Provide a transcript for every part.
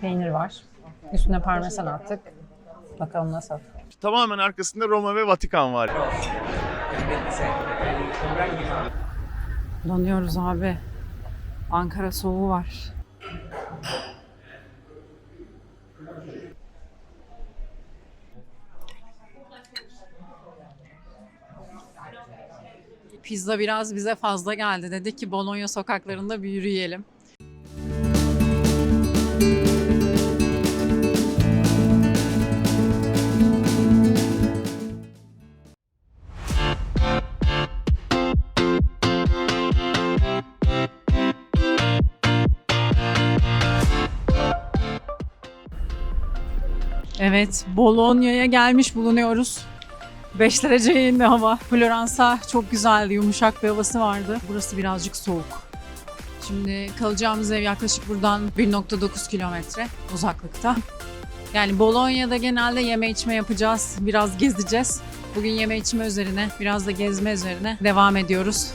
Peynir var. Üstüne parmesan attık. Bakalım nasıl. Tamamen arkasında Roma ve Vatikan var. Donuyoruz abi. Ankara soğuğu var. Pizza biraz bize fazla geldi. Dedik ki Bologna sokaklarında bir yürüyelim. Evet, Bologna'ya gelmiş bulunuyoruz. 5 dereceye indi hava. Floransa çok güzeldi, yumuşak bir havası vardı. Burası birazcık soğuk. Şimdi kalacağımız ev yaklaşık buradan 1.9 kilometre uzaklıkta. Yani Bologna'da genelde yeme içme yapacağız, biraz gezeceğiz. Bugün yeme içme üzerine, biraz da gezme üzerine devam ediyoruz.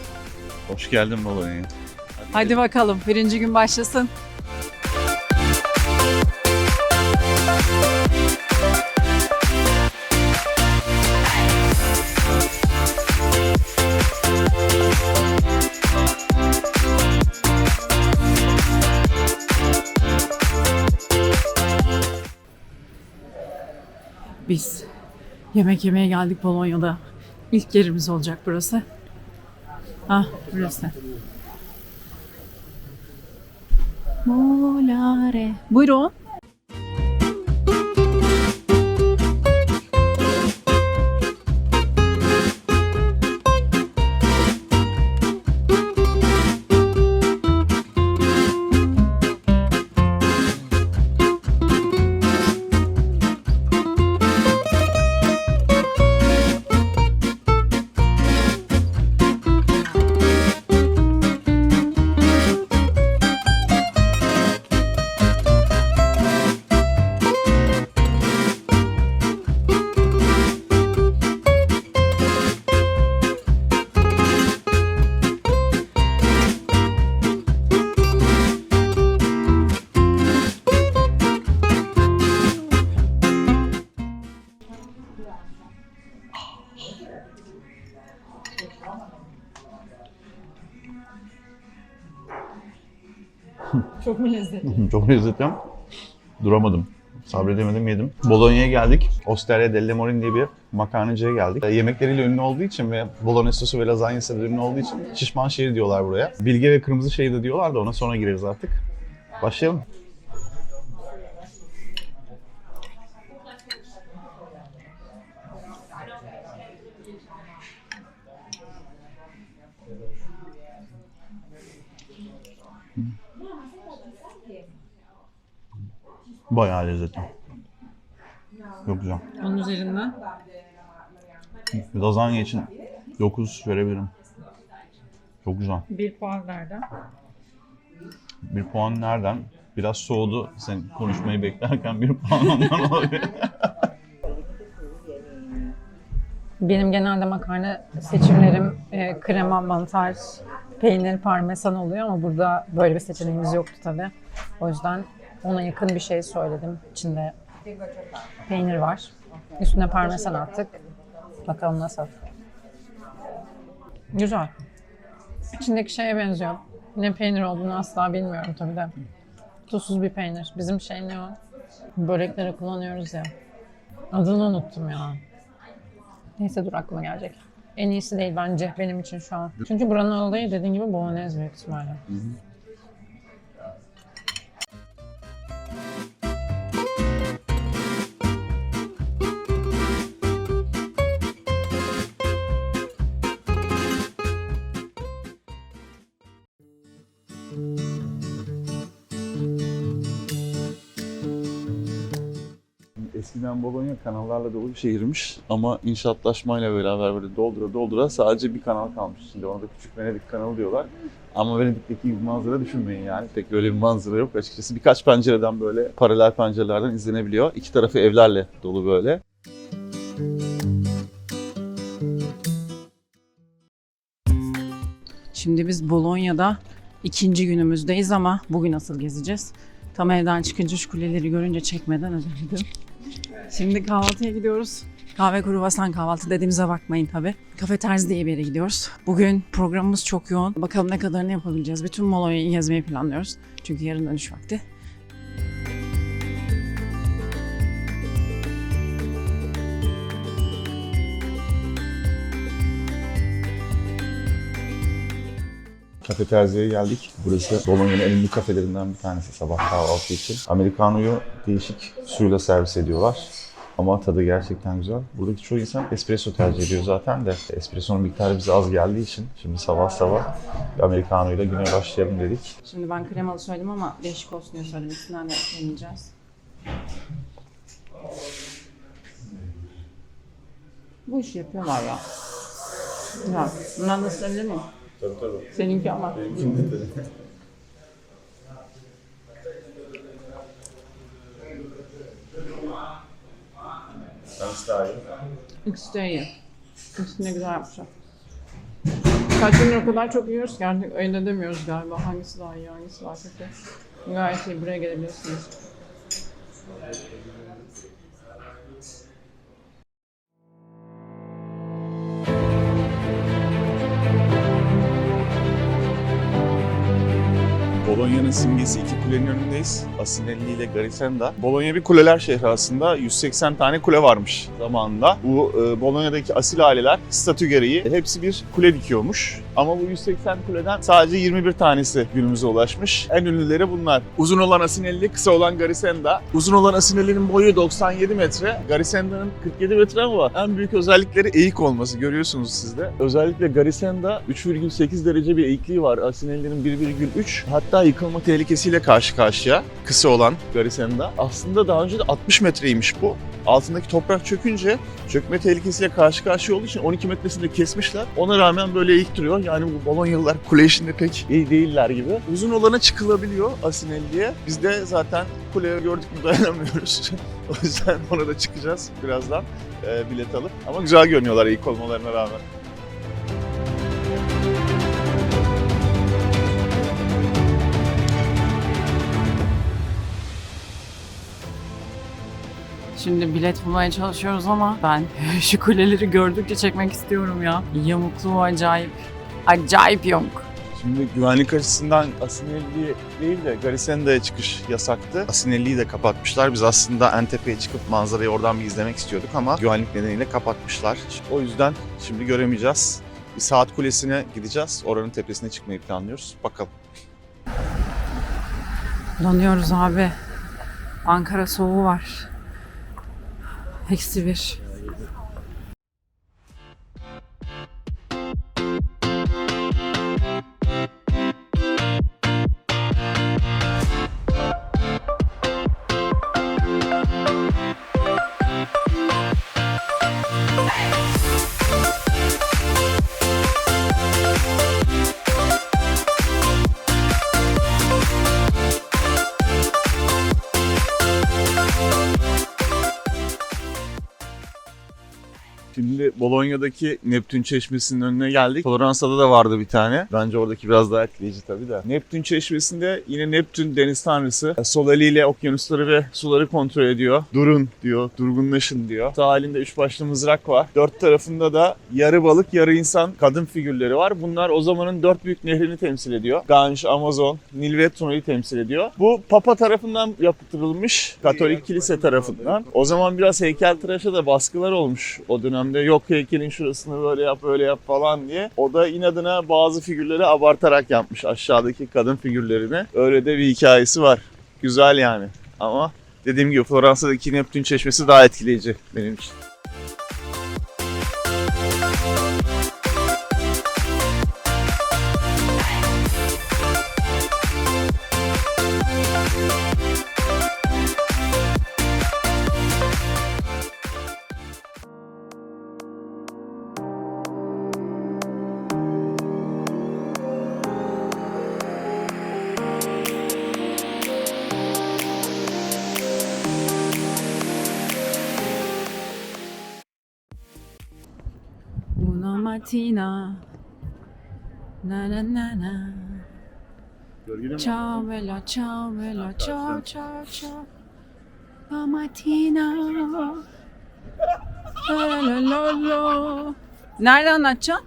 Hoş geldin Bolonya'ya. Hadi bakalım, birinci gün başlasın. Biz yemek yemeye geldik Bolonya'da. İlk yerimiz olacak burası. Ah burası. Molare. Buyurun. Lezzetli? Çok lezzetli. Duramadım. Sabredemedim yedim. Bolonya'ya geldik. Osteria delle Morin diye bir makarnacıya geldik. E, Yemekleriyle ünlü olduğu için ve bolognese sosu ve lazanyası ünlü olduğu için şişman şehir diyorlar buraya. Bilge ve kırmızı şehir de diyorlar da ona sonra gireriz artık. Başlayalım. Bayağı lezzetli. Çok güzel. Onun üzerinden Lazanya için 9 verebilirim. Çok güzel. bir puan nereden? Bir puan nereden? Biraz soğudu. Sen konuşmayı beklerken bir puan ondan olabilir. Benim genelde makarna seçimlerim e, krema, mantar, peynir, parmesan oluyor ama burada böyle bir seçeneğimiz yoktu tabii. O yüzden ona yakın bir şey söyledim. İçinde peynir var. Üstüne parmesan attık. Bakalım nasıl. Güzel. İçindeki şeye benziyor. Ne peynir olduğunu asla bilmiyorum tabii de. Tuzsuz bir peynir. Bizim şey ne o? Böreklere kullanıyoruz ya. Adını unuttum ya. Neyse dur aklıma gelecek. En iyisi değil bence benim için şu an. Çünkü buranın olayı dediğin gibi bolognese büyük ihtimalle. Eskiden Bologna kanallarla dolu bir şehirmiş ama inşaatlaşmayla beraber böyle doldura doldura sadece bir kanal kalmış. Şimdi ona da Küçük Venedik kanalı diyorlar. Ama Venedik'teki gibi manzara düşünmeyin yani. Pek öyle bir manzara yok açıkçası. Birkaç pencereden böyle paralel pencerelerden izlenebiliyor. İki tarafı evlerle dolu böyle. Şimdi biz Bolonya'da ikinci günümüzdeyiz ama bugün asıl gezeceğiz. Tam evden çıkınca şu kuleleri görünce çekmeden özendim. Şimdi kahvaltıya gidiyoruz. Kahve kruvasan kahvaltı dediğimize bakmayın tabi. Kafe Terzi diye bir yere gidiyoruz. Bugün programımız çok yoğun. Bakalım ne kadarını yapabileceğiz. Bütün Molonya'yı gezmeyi planlıyoruz. Çünkü yarın dönüş vakti. Kafe Terzi'ye geldik. Burası Bolonya'nın en ünlü kafelerinden bir tanesi sabah kahvaltı için. Americano'yu değişik suyla servis ediyorlar. Ama tadı gerçekten güzel. Buradaki çoğu insan espresso tercih ediyor zaten de. Espresso'nun miktarı bize az geldiği için şimdi sabah sabah bir Americano ile güne başlayalım dedik. Şimdi ben kremalı söyledim ama değişik olsun diye söyledim. İkisinden de deneyeceğiz. Bu işi yapıyorlar ya. Ya, bundan da söyleyebilir miyim? Tabii tabii. Seninki ama. Sen daha iyi. İkisi de iyi. İkisini de güzel yapmışlar. Kaç gündür o kadar çok yiyoruz ki artık ayırt edemiyoruz galiba. Hangisi daha iyi, hangisi daha kötü. Gayet iyi. Buraya gelebilirsiniz. Bolonya'nın simgesi iki kulenin önündeyiz. Asinelli ile Garisenda. Bolonya bir kuleler şehri aslında. 180 tane kule varmış zamanında. Bu e, Bolonya'daki asil aileler statü gereği hepsi bir kule dikiyormuş. Ama bu 180 kuleden sadece 21 tanesi günümüze ulaşmış. En ünlüleri bunlar. Uzun olan Asinelli, kısa olan Garisenda. Uzun olan Asinelli'nin boyu 97 metre. Garisenda'nın 47 metre ama en büyük özellikleri eğik olması görüyorsunuz siz de. Özellikle Garisenda 3,8 derece bir eğikliği var. Asinelli'nin 1,3. Hatta yıkılma tehlikesiyle karşı karşıya. Kısa olan Garisenda. Aslında daha önce de 60 metreymiş bu. Altındaki toprak çökünce çökme tehlikesiyle karşı karşıya olduğu için 12 metresini de kesmişler. Ona rağmen böyle eğik duruyor. Yani bu Bolonyalılar kule işinde pek iyi değiller gibi. Uzun olana çıkılabiliyor Asinelli'ye. Biz de zaten kuleyi gördük mü dayanamıyoruz. o yüzden ona da çıkacağız birazdan e, bilet alıp. Ama güzel görünüyorlar eğik olmalarına rağmen. Şimdi bilet bulmaya çalışıyoruz ama ben şu kuleleri gördükçe çekmek istiyorum ya. Yamukluğu acayip. Acayip yamuk. Şimdi güvenlik açısından Asinelli değil de Garisenda'ya çıkış yasaktı. Asinelli'yi de kapatmışlar. Biz aslında en tepeye çıkıp manzarayı oradan bir izlemek istiyorduk ama güvenlik nedeniyle kapatmışlar. O yüzden şimdi göremeyeceğiz. Bir saat kulesine gideceğiz. Oranın tepesine çıkmayı planlıyoruz. Bakalım. Donuyoruz abi. Ankara soğuğu var. Eksi bir. Bolonya'daki Neptün Çeşmesi'nin önüne geldik. Floransa'da da vardı bir tane. Bence oradaki biraz daha etkileyici tabii de. Neptün Çeşmesi'nde yine Neptün deniz tanrısı sol eliyle okyanusları ve suları kontrol ediyor. Durun diyor, durgunlaşın diyor. Sağ elinde üç başlı mızrak var. Dört tarafında da yarı balık, yarı insan kadın figürleri var. Bunlar o zamanın dört büyük nehrini temsil ediyor. Ganj, Amazon, Nil ve Tuna'yı temsil ediyor. Bu Papa tarafından yaptırılmış. Katolik kilise tarafından. O zaman biraz heykeltıraşa da baskılar olmuş o dönemde. Yok heykelin şurasını böyle yap, öyle yap falan diye. O da inadına bazı figürleri abartarak yapmış aşağıdaki kadın figürlerini. Öyle de bir hikayesi var. Güzel yani. Ama dediğim gibi Floransa'daki Neptün Çeşmesi daha etkileyici benim için. Una mattina. Na na na na. Mi? Ciao bella, ciao bella, ciao ciao ciao. La mattina. La la la la. Nerede anlatacaksın?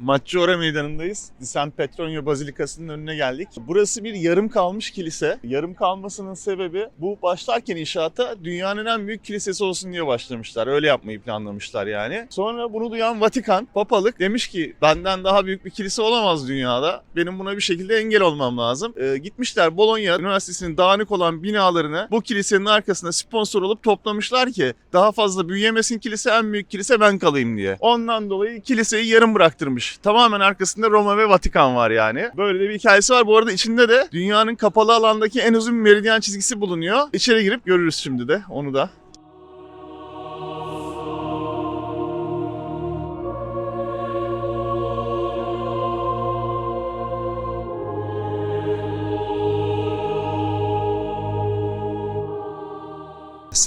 Maggiore meydanındayız. San Petronio Bazilikası'nın önüne geldik. Burası bir yarım kalmış kilise. Yarım kalmasının sebebi bu başlarken inşaata dünyanın en büyük kilisesi olsun diye başlamışlar. Öyle yapmayı planlamışlar yani. Sonra bunu duyan Vatikan, papalık demiş ki benden daha büyük bir kilise olamaz dünyada. Benim buna bir şekilde engel olmam lazım. Ee, gitmişler Bologna Üniversitesi'nin dağınık olan binalarını bu kilisenin arkasına sponsor olup toplamışlar ki daha fazla büyüyemesin kilise en büyük kilise ben kalayım diye. Ondan dolayı kiliseyi yarım bıraktırmış. Tamamen arkasında Roma ve Vatikan var yani. Böyle bir hikayesi var. Bu arada içinde de dünyanın kapalı alandaki en uzun meridyen çizgisi bulunuyor. İçeri girip görürüz şimdi de onu da.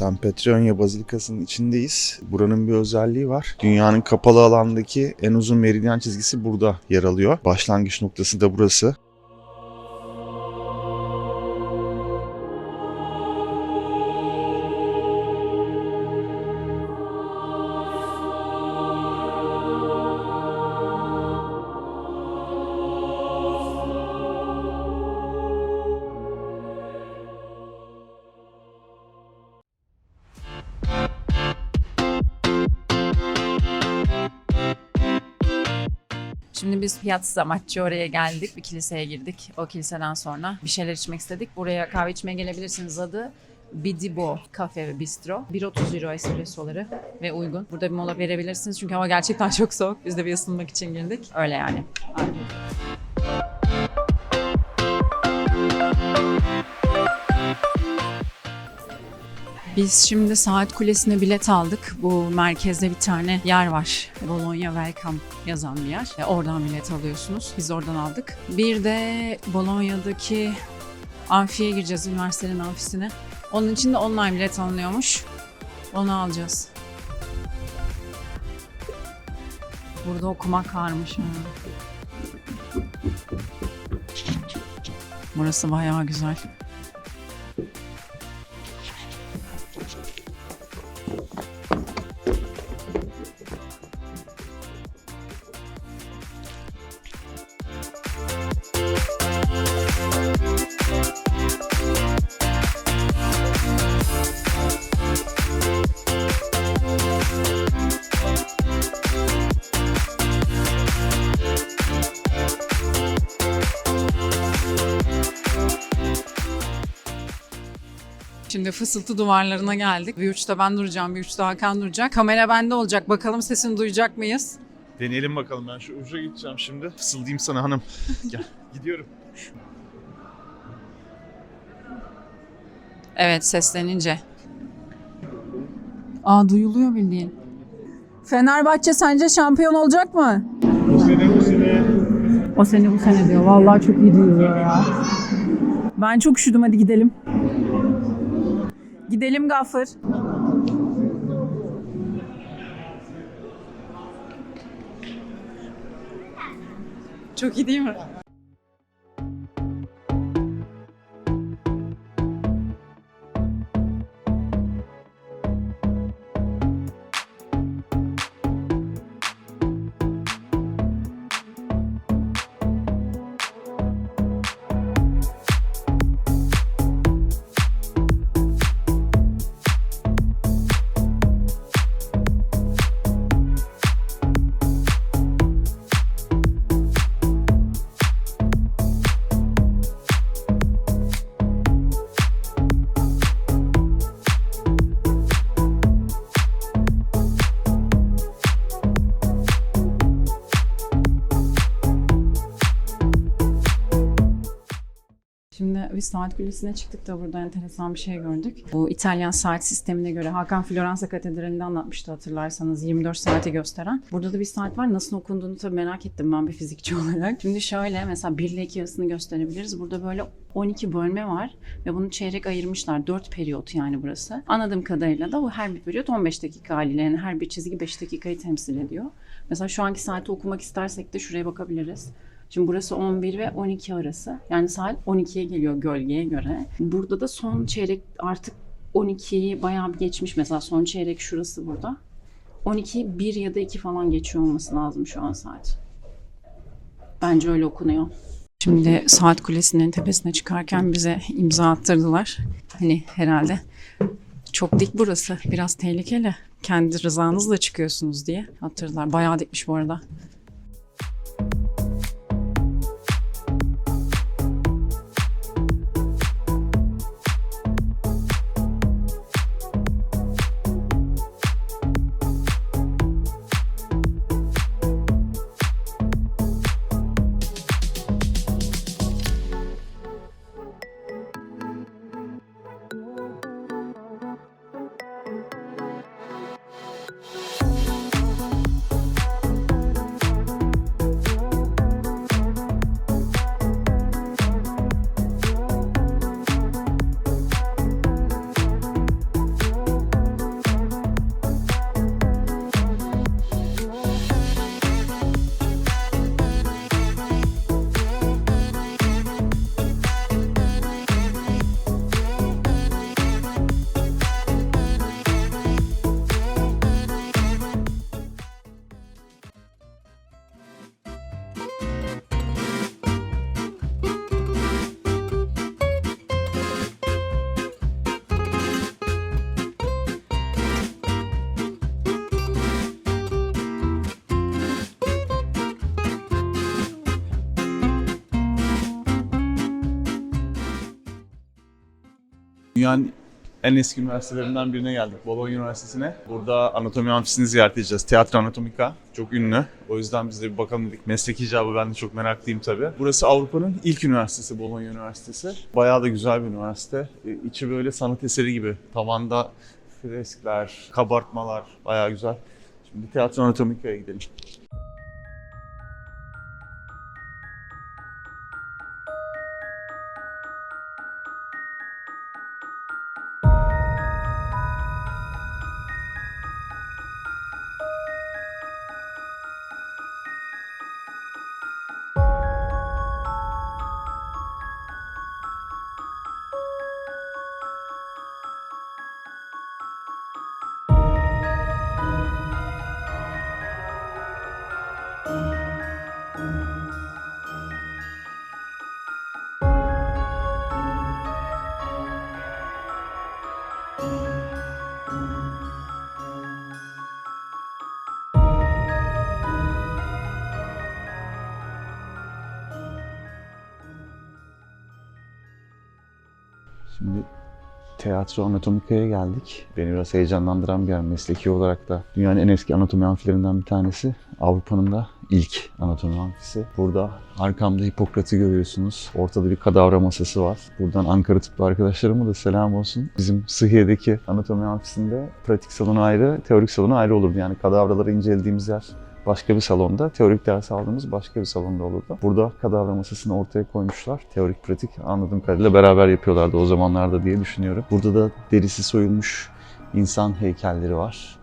San Petronio Bazilikası'nın içindeyiz. Buranın bir özelliği var. Dünyanın kapalı alandaki en uzun meridyen çizgisi burada yer alıyor. Başlangıç noktası da burası. Şimdi biz Piazza Maggiore geldik. Bir kiliseye girdik. O kiliseden sonra bir şeyler içmek istedik. Buraya kahve içmeye gelebilirsiniz. Adı Bidibo Cafe ve Bistro. 1.30 euro espressoları ve uygun. Burada bir mola verebilirsiniz çünkü hava gerçekten çok soğuk. Biz de bir ısınmak için girdik. Öyle yani. Biz şimdi Saat Kulesi'ne bilet aldık. Bu merkezde bir tane yer var. Bologna Welcome yazan bir yer. E, oradan bilet alıyorsunuz. Biz oradan aldık. Bir de Bologna'daki amfiye gireceğiz, üniversitenin amfisine. Onun için de online bilet alınıyormuş. Onu alacağız. Burada okumak varmış. Burası bayağı güzel. Fısıltı duvarlarına geldik. Bir uçta ben duracağım, bir uçta Hakan duracak. Kamera bende olacak. Bakalım sesini duyacak mıyız? Deneyelim bakalım ben şu uca gideceğim şimdi. Fısıldayayım sana hanım. Gel gidiyorum. Evet seslenince. Aa duyuluyor bildiğin. Fenerbahçe sence şampiyon olacak mı? Bu sene bu sene. O sene bu sene diyor. Vallahi çok iyi diyor ya. Ben çok üşüdüm hadi gidelim. Gidelim Gaffır. Çok iyi değil mi? Saat kulesine çıktık da burada enteresan bir şey gördük. Bu İtalyan saat sistemine göre Hakan Floransa Katedrali'nde anlatmıştı hatırlarsanız 24 saati gösteren. Burada da bir saat var. Nasıl okunduğunu tabii merak ettim ben bir fizikçi olarak. Şimdi şöyle mesela 1 ile 2 arasını gösterebiliriz. Burada böyle 12 bölme var ve bunu çeyrek ayırmışlar. 4 periyot yani burası. Anladığım kadarıyla da bu her bir periyot 15 dakika haliyle yani her bir çizgi 5 dakikayı temsil ediyor. Mesela şu anki saati okumak istersek de şuraya bakabiliriz. Şimdi burası 11 ve 12 arası. Yani saat 12'ye geliyor gölgeye göre. Burada da son çeyrek artık 12'yi bayağı bir geçmiş. Mesela son çeyrek şurası burada. 12'yi 1 ya da 2 falan geçiyor olması lazım şu an saat. Bence öyle okunuyor. Şimdi saat kulesinin tepesine çıkarken bize imza attırdılar. Hani herhalde çok dik burası. Biraz tehlikeli. Kendi rızanızla çıkıyorsunuz diye attırdılar. Bayağı dikmiş bu arada. Dünyanın en eski üniversitelerinden birine geldik. Bologna Üniversitesi'ne. Burada anatomi amfisini ziyaret edeceğiz. Tiyatro Anatomika. Çok ünlü. O yüzden biz de bir bakalım dedik. Meslek icabı ben de çok meraklıyım tabii. Burası Avrupa'nın ilk üniversitesi Bologna Üniversitesi. Bayağı da güzel bir üniversite. E, İçi böyle sanat eseri gibi. Tavanda freskler, kabartmalar. Bayağı güzel. Şimdi Tiyatro Anatomika'ya gidelim. Şimdi Tiyatro Anatomika'ya geldik. Beni biraz heyecanlandıran bir yer mesleki olarak da. Dünyanın en eski anatomi amfilerinden bir tanesi. Avrupa'nın da ilk anatomi amfisi. Burada arkamda Hipokrat'ı görüyorsunuz. Ortada bir kadavra masası var. Buradan Ankara tıplı arkadaşlarıma da selam olsun. Bizim Sıhhiye'deki anatomi amfisinde pratik salonu ayrı, teorik salonu ayrı olurdu. Yani kadavraları incelediğimiz yer başka bir salonda, teorik ders aldığımız başka bir salonda olurdu. Burada kadavra masasını ortaya koymuşlar. Teorik pratik anladığım kadarıyla beraber yapıyorlardı o zamanlarda diye düşünüyorum. Burada da derisi soyulmuş insan heykelleri var.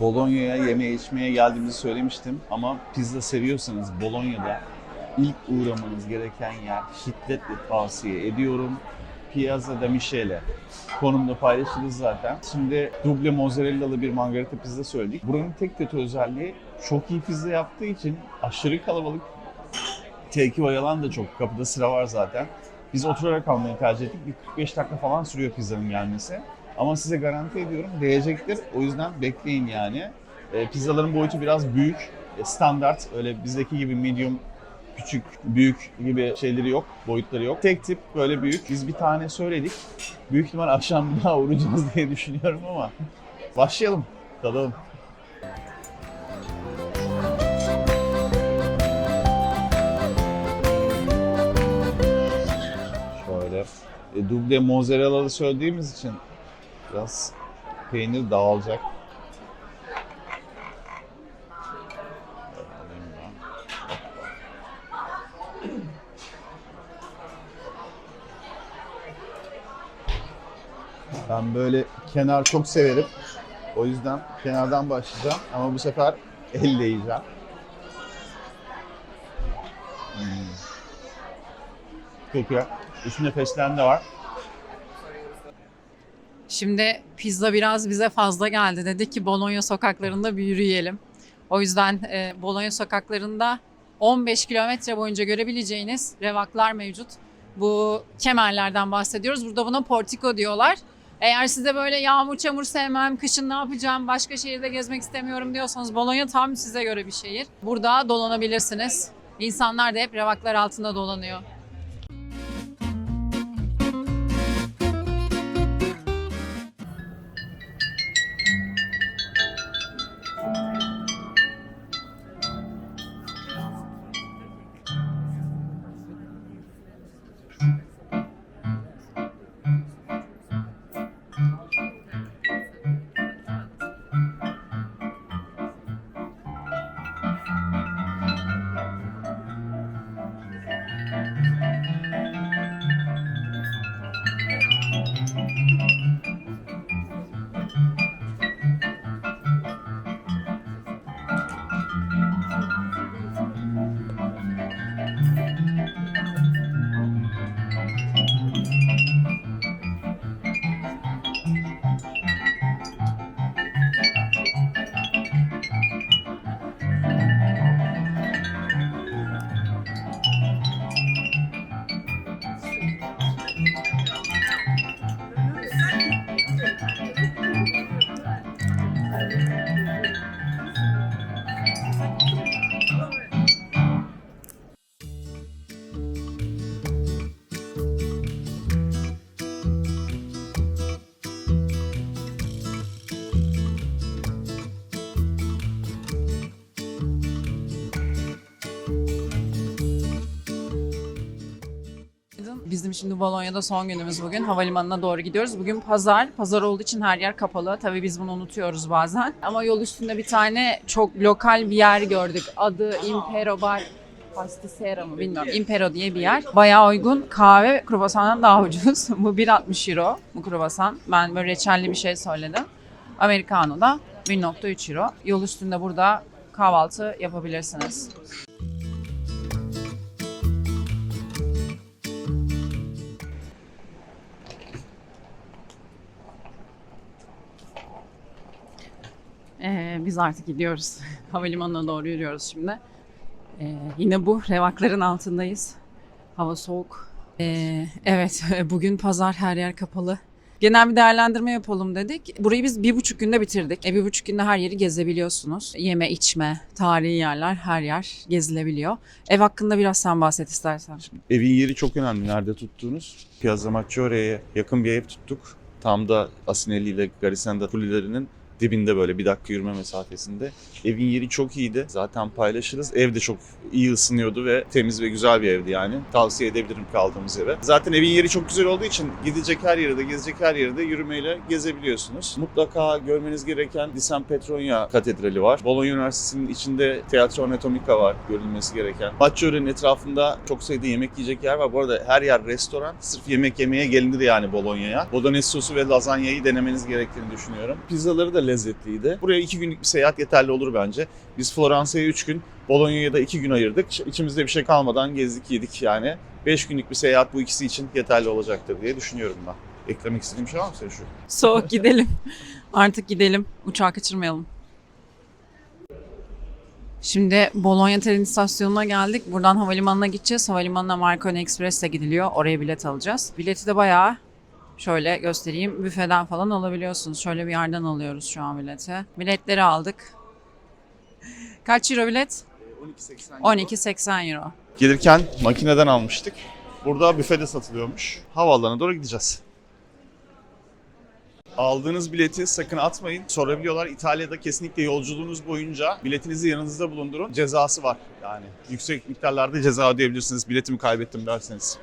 Bolonya'ya yeme içmeye geldiğimizi söylemiştim ama pizza seviyorsanız Bolonya'da ilk uğramanız gereken yer şiddetle tavsiye ediyorum. Piazza da Michele. Konumda paylaşırız zaten. Şimdi duble mozzarellalı bir margarita pizza söyledik. Buranın tek kötü özelliği çok iyi pizza yaptığı için aşırı kalabalık T2 oyalan da çok. Kapıda sıra var zaten. Biz oturarak almayı tercih ettik. Bir 45 dakika falan sürüyor pizzanın gelmesi. Ama size garanti ediyorum değecektir. O yüzden bekleyin yani. E, pizzaların boyutu biraz büyük. E, standart. Öyle bizdeki gibi medium küçük, büyük gibi şeyleri yok, boyutları yok. Tek tip böyle büyük. Biz bir tane söyledik. Büyük ihtimal akşam bir daha uğrayacağız diye düşünüyorum ama başlayalım, tadalım. Şöyle. E, duble mozzarellalı söylediğimiz için biraz peynir dağılacak. Ben. Böyle kenar çok severim. O yüzden kenardan başlayacağım ama bu sefer elle yiyeceğim. Hmm. Peki. Üstünde fesleğen de var. Şimdi pizza biraz bize fazla geldi. Dedik ki Bologna sokaklarında bir yürüyelim. O yüzden e, Bologna sokaklarında 15 kilometre boyunca görebileceğiniz revaklar mevcut. Bu kemerlerden bahsediyoruz. Burada buna portico diyorlar. Eğer size böyle yağmur çamur sevmem, kışın ne yapacağım, başka şehirde gezmek istemiyorum diyorsanız Bologna tam size göre bir şehir. Burada dolanabilirsiniz. İnsanlar da hep revaklar altında dolanıyor. Bizim şimdi Bolonya'da son günümüz bugün. Havalimanına doğru gidiyoruz. Bugün pazar. Pazar olduğu için her yer kapalı. Tabii biz bunu unutuyoruz bazen. Ama yol üstünde bir tane çok lokal bir yer gördük. Adı Impero Bar Pasticera mı bilmiyorum. Impero diye bir yer. Bayağı uygun. Kahve kruvasandan daha ucuz. bu 1.60 euro bu kruvasan. Ben böyle reçelli bir şey söyledim. Americano da 1.3 euro. Yol üstünde burada kahvaltı yapabilirsiniz. Ee, biz artık gidiyoruz. Havalimanına doğru yürüyoruz şimdi. Ee, yine bu revakların altındayız. Hava soğuk. Ee, evet bugün pazar her yer kapalı. Genel bir değerlendirme yapalım dedik. Burayı biz bir buçuk günde bitirdik. E, bir buçuk günde her yeri gezebiliyorsunuz. Yeme, içme, tarihi yerler her yer gezilebiliyor. Ev hakkında biraz sen bahset istersen. Şimdi evin yeri çok önemli. Nerede tuttuğunuz? Piazza Maggiore'ye yakın bir ev tuttuk. Tam da Asinelli ile Garisenda Pulilerinin dibinde böyle bir dakika yürüme mesafesinde. Evin yeri çok iyiydi. Zaten paylaşırız. Ev de çok iyi ısınıyordu ve temiz ve güzel bir evdi yani. Tavsiye edebilirim kaldığımız eve. Zaten evin yeri çok güzel olduğu için gidecek her yerde, gezecek her yerde yürümeyle gezebiliyorsunuz. Mutlaka görmeniz gereken Di San Petronia Katedrali var. Bologna Üniversitesi'nin içinde Teatro Anatomica var görülmesi gereken. Maggiore'nin etrafında çok sayıda yemek yiyecek yer var. Bu arada her yer restoran. Sırf yemek yemeye gelinir yani Bologna'ya. Bolognese sosu ve lazanyayı denemeniz gerektiğini düşünüyorum. Pizzaları da lezzetliydi. Buraya iki günlük bir seyahat yeterli olur bence. Biz Floransa'ya üç gün, Bologna'ya da iki gün ayırdık. İçimizde bir şey kalmadan gezdik yedik yani. Beş günlük bir seyahat bu ikisi için yeterli olacaktır diye düşünüyorum ben. Eklemek istediğim şey var mı senin şu? Soğuk gidelim. Artık gidelim. Uçağı kaçırmayalım. Şimdi Bologna tren istasyonuna geldik. Buradan havalimanına gideceğiz. Havalimanına Marconi Express'le gidiliyor. Oraya bilet alacağız. Bileti de bayağı şöyle göstereyim. Büfeden falan alabiliyorsunuz. Şöyle bir yerden alıyoruz şu an bileti. Biletleri aldık. Kaç euro bilet? 12.80 12.80 euro. Gelirken makineden almıştık. Burada büfede satılıyormuş. Havaalanına doğru gideceğiz. Aldığınız bileti sakın atmayın. Sorabiliyorlar. İtalya'da kesinlikle yolculuğunuz boyunca biletinizi yanınızda bulundurun. Cezası var yani. Yüksek miktarlarda ceza ödeyebilirsiniz biletimi kaybettim derseniz.